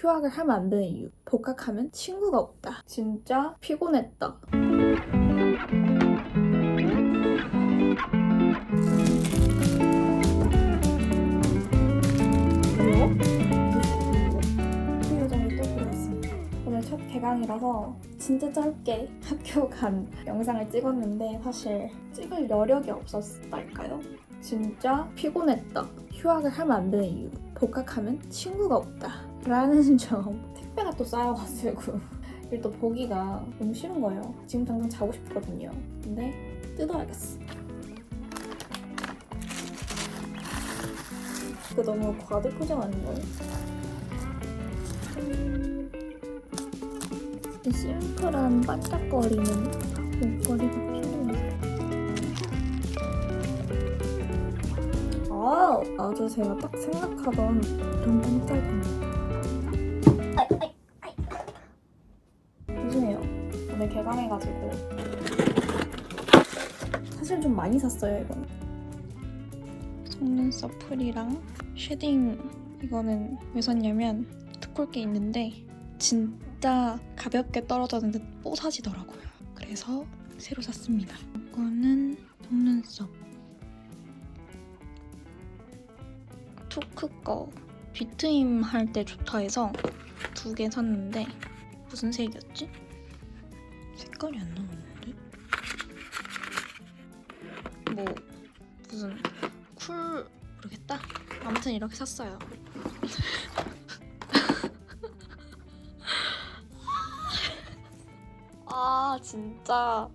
휴학을 하면 안 되는 이유. 복학하면 친구가 없다. 진짜 피곤했다. 오늘 첫 개강이라서 진짜 짧게 학교 간 영상을 찍었는데 사실 찍을 여력이 없었달까요? 진짜 피곤했다. 휴학을 하면 안 되는 이유. 복학하면 친구가 없다. 라는 점. 택배가 또 쌓여가지고 이걸 또 보기가 너무 싫은 거예요. 지금 당장 자고 싶거든요. 근데 뜯어야겠어. 이거 너무 과대 포장 아닌가요? 이 심플한 반짝거리는 목걸이가 필요해서 아, 아주 제가 딱 생각하던 그런 반짝임 오늘 개강해가지고 사실 좀 많이 샀어요 이건 속눈썹 풀이랑 쉐딩 이거는 왜 샀냐면 투쿨 게 있는데 진짜 가볍게 떨어졌는데 뽀사지더라고요. 그래서 새로 샀습니다. 이거는 속눈썹 투크 거 뷰트임 할 때 좋다 해서 두 개 샀는데 무슨 색이었지? 색깔이 안 나오는데? 뭐 무슨 쿨 모르겠다. 아무튼 이렇게 샀어요. 아 진짜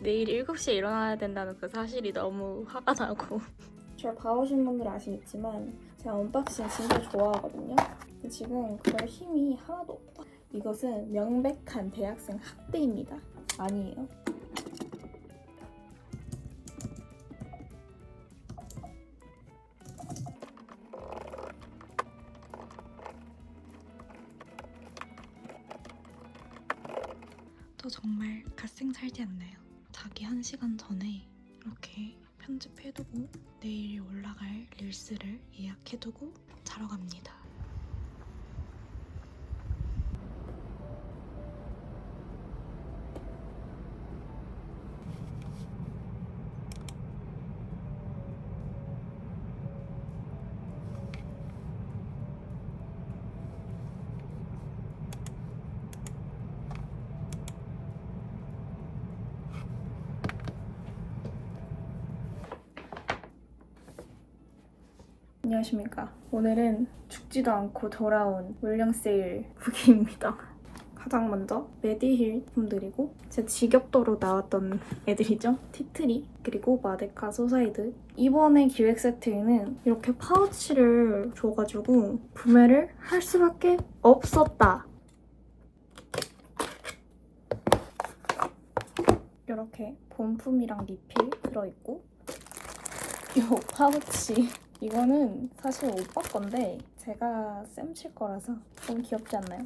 내일 7시에 일어나야 된다는 그 사실이 너무 화가 나고 저를 봐오신 분들 아시겠지만 제가 언박싱 진짜 좋아하거든요 근데 지금 그럴 힘이 하나도 없다 이것은 명백한 대학생 학대입니다 아니에요 저 정말 갓생 살지 않나요? 자기 한 시간 전에 이렇게 편집해두고 내일 올라갈 릴스를 예약해두고 자러 갑니다. 안녕하십니까. 오늘은 죽지도 않고 돌아온 물량 세일 후기입니다. 가장 먼저 메디힐 품들이고 제 직역도로 나왔던 애들이죠. 티트리 그리고 마데카 소사이드 이번에 기획 세트에는 이렇게 파우치를 줘가지고 구매를 할 수밖에 없었다. 이렇게 본품이랑 리필 들어있고 이 파우치 이거는 사실 오빠 건데 제가 쌤칠 거라서 너무 귀엽지 않나요?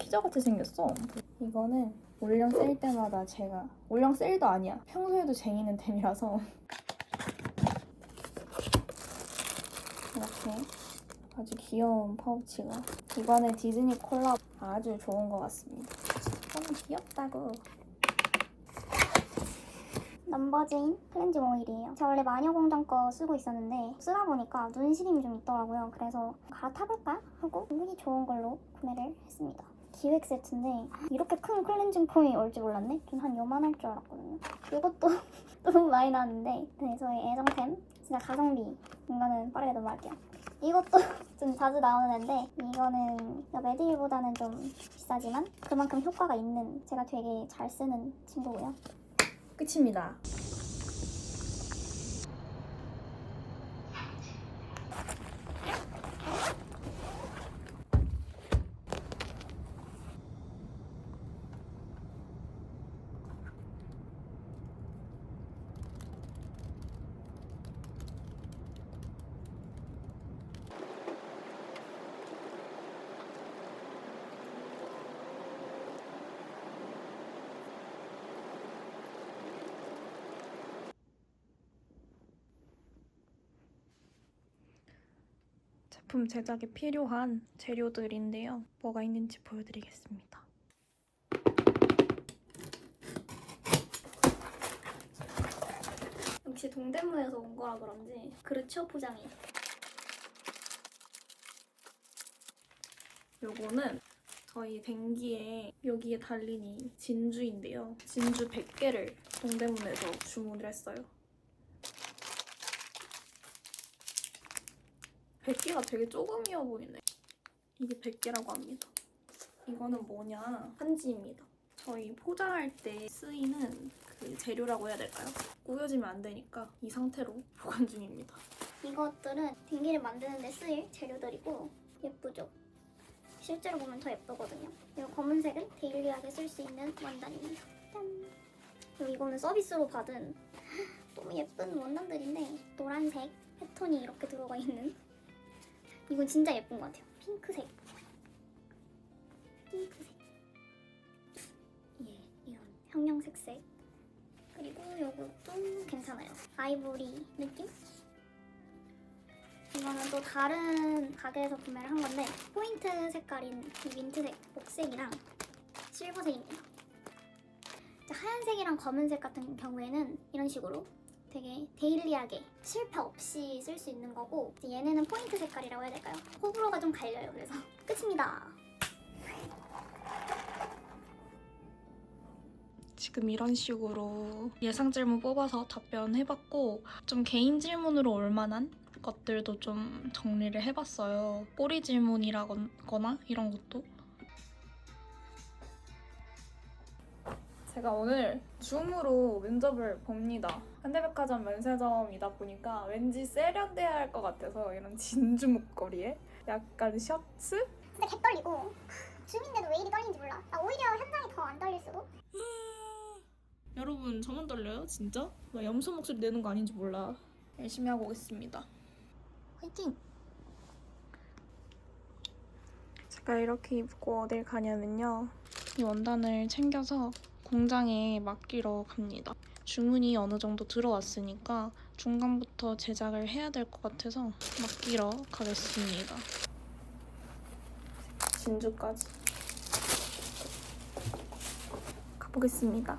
피자같이 생겼어. 이거는 올영 세일 때마다 제가 올영 세일도 아니야. 평소에도 쟁이는 템이라서 이렇게 아주 귀여운 파우치가 이번에 디즈니 콜라 아주 좋은 것 같습니다. 너무 귀엽다고. 넘버즈인 클렌징 오일이에요. 제가 원래 마녀공장 거 쓰고 있었는데 쓰다 보니까 눈 시림이 좀 있더라고요. 그래서 갈아타볼까 하고 운이 좋은 걸로 구매를 했습니다. 기획 세트인데 이렇게 큰 클렌징 폼이 올 줄 몰랐네? 좀한 요만할 줄 알았거든요. 이것도 너무 많이 나왔는데 네, 저의 애정템 진짜 가성비 이거는 빠르게 넘어갈게요. 이것도 좀 자주 나오는 앤데 이거는 메디힐보다는 좀 비싸지만 그만큼 효과가 있는 제가 되게 잘 쓰는 친구고요. 끝입니다. 작품 제작에 필요한 재료들인데요. 뭐가 있는지 보여드리겠습니다. 역시 동대문에서 온 거라 그런지 그릇 취업 포장이 요거는 저희 댕기에 여기에 달린 이 진주인데요. 진주 100개를 동대문에서 주문을 했어요. 100개가 되게 조금이어 보이네. 이게 100개라고 합니다. 이거는 뭐냐? 한지입니다. 저희 포장할 때 쓰이는 그 재료라고 해야 될까요? 꾸겨지면 안 되니까 이 상태로 보관 중입니다. 이것들은 댕기를 만드는데 쓰일 재료들이고 예쁘죠? 실제로 보면 더 예쁘거든요. 이 검은색은 데일리하게 쓸 수 있는 원단입니다. 짠! 그리고 이거는 서비스로 받은 너무 예쁜 원단들인데 노란색 패턴이 이렇게 들어가 있는 이건 진짜 예쁜 것 같아요. 핑크색. 핑크색. 예, 이런 형형색색. 그리고 이것도 괜찮아요. 아이보리 느낌? 이거는 또 다른 가게에서 구매를 한 건데 포인트 색깔인 이 민트색, 녹색이랑 실버색입니다. 하얀색이랑 검은색 같은 경우에는 이런 식으로 되게 데일리하게 실패 없이 쓸 수 있는 거고 얘네는 포인트 색깔이라고 해야 될까요? 호불호가 좀 갈려요. 그래서 끝입니다. 지금 이런 식으로 예상 질문 뽑아서 답변해봤고 좀 개인 질문으로 올 만한 것들도 좀 정리를 해봤어요. 꼬리 질문이라거나 이런 것도. 제가 오늘 줌으로 면접을 봅니다. 현대백화점 면세점이다 보니까 왠지 세련돼야 할 것 같아서 이런 진주 목걸이에 약간 셔츠? 진짜 개 떨리고 줌인데도 왜 이리 떨리는지 몰라. 나 오히려 현장이 더 안 떨릴 수도. 여러분 저만 떨려요? 진짜? 나 염소 목소리 내는 거 아닌지 몰라. 열심히 하고 오겠습니다. 화이팅! 제가 이렇게 입고 어딜 가냐면요. 이 원단을 챙겨서 공장에 맡기러 갑니다. 주문이 어느 정도 들어왔으니까 중간부터 제작을 해야 될 것 같아서 맡기러 가겠습니다. 진주까지 가보겠습니다.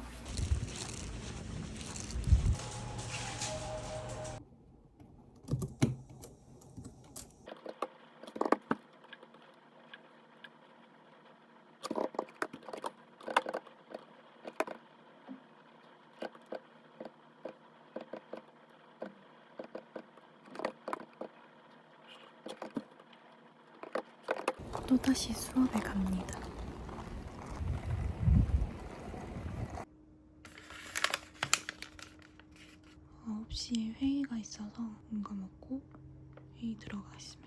또다시 수업에 갑니다. 아홉 시에 회의가 있어서 뭔가 먹고 회의 들어가겠습니다.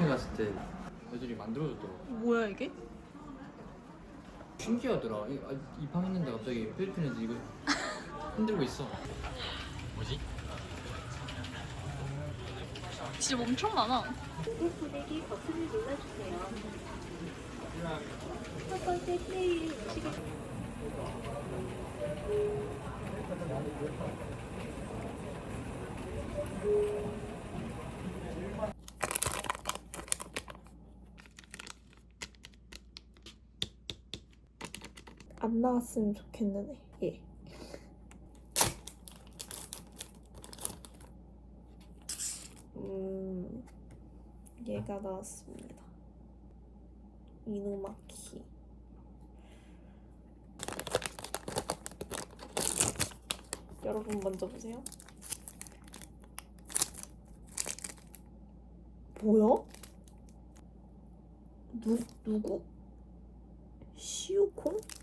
필리핀 갔을 때 애들이 만들어줬더라고. 뭐야 이게? 신기하더라. 이- 아, 입항했는데 갑자기 필리핀 애들 이거 흔들고 있어. 뭐지? 진짜 엄청 많아. 안 나왔으면 좋겠는 애. 예. 음, 얘가 나왔습니다. 이누마키. 여러분 먼저 보세요. 뭐야? 누 누구? 시우콘?